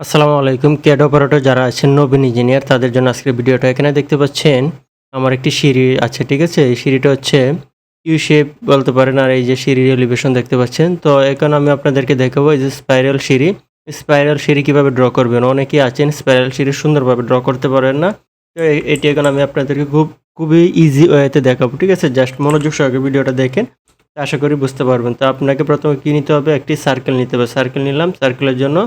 আসসালামু আলাইকুম, CAD operator যারা আছেন, নবীন ইঞ্জিনিয়ার, তাদের জন্য আজকের ভিডিওটা এখানে দেখতে পাচ্ছেন। আমার একটি সিঁড়ি আছে, ঠিক আছে? এই সিঁড়িটা হচ্ছে ইউ শেপ বলতে পারেন, আর এই যে সিঁড়ির এলিভেশন দেখতে পাচ্ছেন। তো এখন আমি আপনাদেরকে দেখাবো এই যে স্পাইরাল সিঁড়ি। স্পাইরাল সিঁড়ি কীভাবে ড্র করবেন? অনেকেই আছেন স্পাইরাল সিঁড়ি সুন্দরভাবে ড্র করতে পারেন না। তো এটি এখন আমি আপনাদেরকে খুব, খুবই ইজি ওয়েতে দেখাবো, ঠিক আছে? জাস্ট মনোযোগ সহকারে ভিডিওটা দেখেন, আশা করি বুঝতে পারবেন। তো আপনাকে প্রথমে কী নিতে হবে? একটি সার্কেল নিতে হবে। সার্কেল নিলাম। সার্কেলের জন্য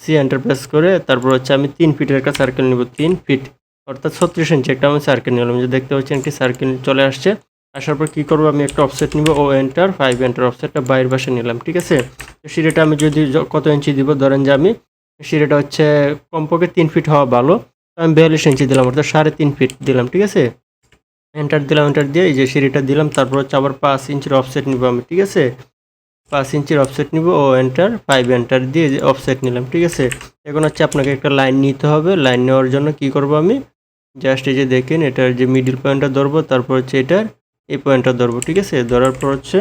সি এন্টার করে তারপর হচ্ছে আমি তিন ফিটের একটা সার্কেল নিব, তিন ফিট অর্থাৎ ছত্রিশ ইঞ্চি একটা আমি সার্কেল নিলাম। যে দেখতে পাচ্ছেন একটি সার্কেল চলে আসছে। আসার পর কী করব? আমি একটা অফসেট নিব, ও এন্টার ফাইভ এন্টার অফসেটটা বাইরের পাশে নিলাম, ঠিক আছে? তো সিঁড়িটা আমি যদি কত ইঞ্চি দিব? ধরেন যে আমি সিঁড়িটা হচ্ছে কমপক্ষে তিন ফিট হওয়া ভালো আমি বিয়াল্লিশ ইঞ্চি দিলাম, অর্থাৎ সাড়ে তিন ফিট দিলাম, ঠিক আছে? এন্টার দিলাম এন্টার দিয়ে এই যে সিঁড়িটা দিলাম, তারপর হচ্ছে আবার পাঁচ ইঞ্চির অফসেট নিব আমি, ঠিক আছে? পাঁচ ইঞ্চির অফসেট নিব, ও এন্টার ফাইভ এন্টার দিয়ে যে অফসেট নিলাম, ঠিক আছে? এখন হচ্ছে আপনাকে একটা লাইন নিতে হবে লাইন নেওয়ার জন্য কি করব আমি? জাস্ট এই যে দেখেন, এটার যে মিডিল পয়েন্টটা ধরবো, তারপর হচ্ছে এটার এই পয়েন্টটা ধরবো, ঠিক আছে? ধরার পর হচ্ছে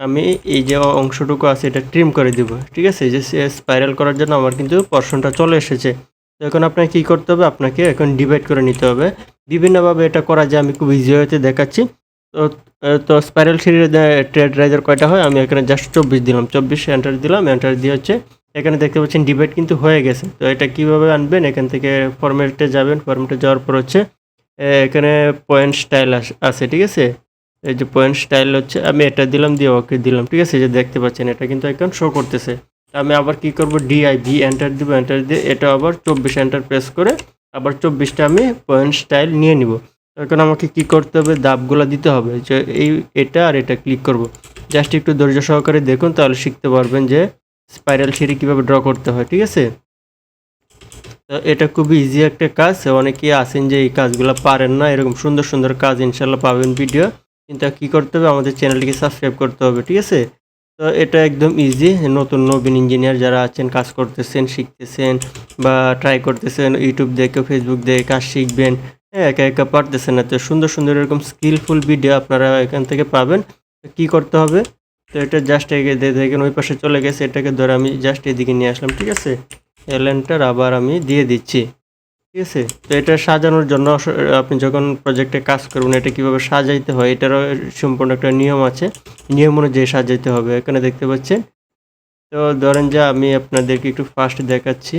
আমি এই যে অংশটুকু আছে, এটা ট্রিম করে দিব, ঠিক আছে? যে স্পাইরাল করার জন্য আমার কিন্তু পর্শনটা চলে এসেছে। তো এখন আপনাকে কী করতে হবে? আপনাকে এখন ডিভাইড করে নিতে হবে। বিভিন্নভাবে এটা করা যায়, আমি খুব ইজি হতে দেখাচ্ছি। তো তো স্পাইরাল সিরিজের ট্রেড রাইজার কয়টা হয়? আমি এখানে জাস্ট চব্বিশ দিলাম। চব্বিশ এন্টার দিলাম। এন্টার দিয়ে হচ্ছে, এখানে দেখতে পাচ্ছেন ডিবেট কিন্তু হয়ে গেছে। তো এটা কীভাবে আনবেন? এখান থেকে ফরম্যাটে যাবেন। ফরম্যাটে যাওয়ার পর হচ্ছে এখানে পয়েন্ট স্টাইল আছে, ঠিক আছে? এই যে পয়েন্ট স্টাইল হচ্ছে, আমি এটা দিলাম দিয়ে ওকে দিলাম, ঠিক আছে? যে দেখতে পাচ্ছেন, এটা কিন্তু এখন শো করতেছে। আমি আবার কি করব? ডিআই ভি এন্টার দিব এন্টার দিয়ে এটা আবার চব্বিশ এন্টার প্রেস করে, আবার চব্বিশটা আমি পয়েন্ট স্টাইল নিয়ে নিব। এখন আমাকে কি করতে হবে? দাবগুলো দিতে হবে। যে এই এটা আর এটা ক্লিক করব। জাস্ট একটু ধৈর্য সহকারে দেখুন, তাহলে শিখতে পারবেন যে স্পাইরাল সিঁড়ি কীভাবে ড্র করতে হয়, ঠিক আছে? তো এটা খুবই ইজি একটা কাজ। অনেকেই আছেন যে এই কাজগুলো পারেন না। এরকম সুন্দর সুন্দর কাজ ইনশাল্লাহ পাবেন ভিডিও কিন্তু কি করতে হবে? আমাদের চ্যানেলটিকে সাবস্ক্রাইব করতে হবে, ঠিক আছে? তো এটা একদম ইজি নতুন, নবীন ইঞ্জিনিয়ার যারা আছেন, কাজ করতেছেন, শিখতেছেন বা ট্রাই করতেছেন ইউটিউব দেখে ফেসবুক দেখে কাজ শিখবেন। একা একা পারতেছেন না। তো সুন্দর সুন্দর এরকম স্কিলফুল ভিডিও আপনারা এখান থেকে পাবেন। কী করতে হবে? তো এটা জাস্ট এগে দেখেন ওই পাশে চলে গেছে। এটাকে ধরে আমি জাস্ট এদিকে নিয়ে আসলাম, ঠিক আছে? এলেনটার আবার আমি দিয়ে দিচ্ছি, ঠিক আছে? তো এটা সাজানোর জন্য আপনি যখন প্রজেক্টে কাজ করবেন, এটা কীভাবে সাজাইতে হয়, এটারও সম্পূর্ণ একটা নিয়ম আছে। নিয়ম অনুযায়ী সাজাইতে হবে, এখানে দেখতে পাচ্ছেন? তো ধরেন যে আমি আপনাদেরকে একটু ফার্স্ট দেখাচ্ছি।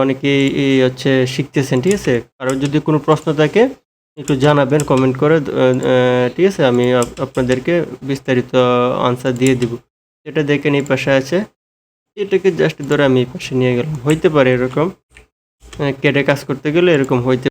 অনেকেই হচ্ছে শিখতেছেন, ঠিক আছে? কারও যদি কোনো প্রশ্ন থাকে, একটু জানাবেন কমেন্ট করে ঠিক আছে? আমি আপ- আপনাদেরকে বিস্তারিত আনসার দিয়ে দিব। এটা দেখেন এই পাশে আছে। এটাকে জাস্ট ধরে আমি এই পাশে নিয়ে গেলাম। হইতে পারে এরকম। কেটে কাজ করতে গেলে এরকম হইতে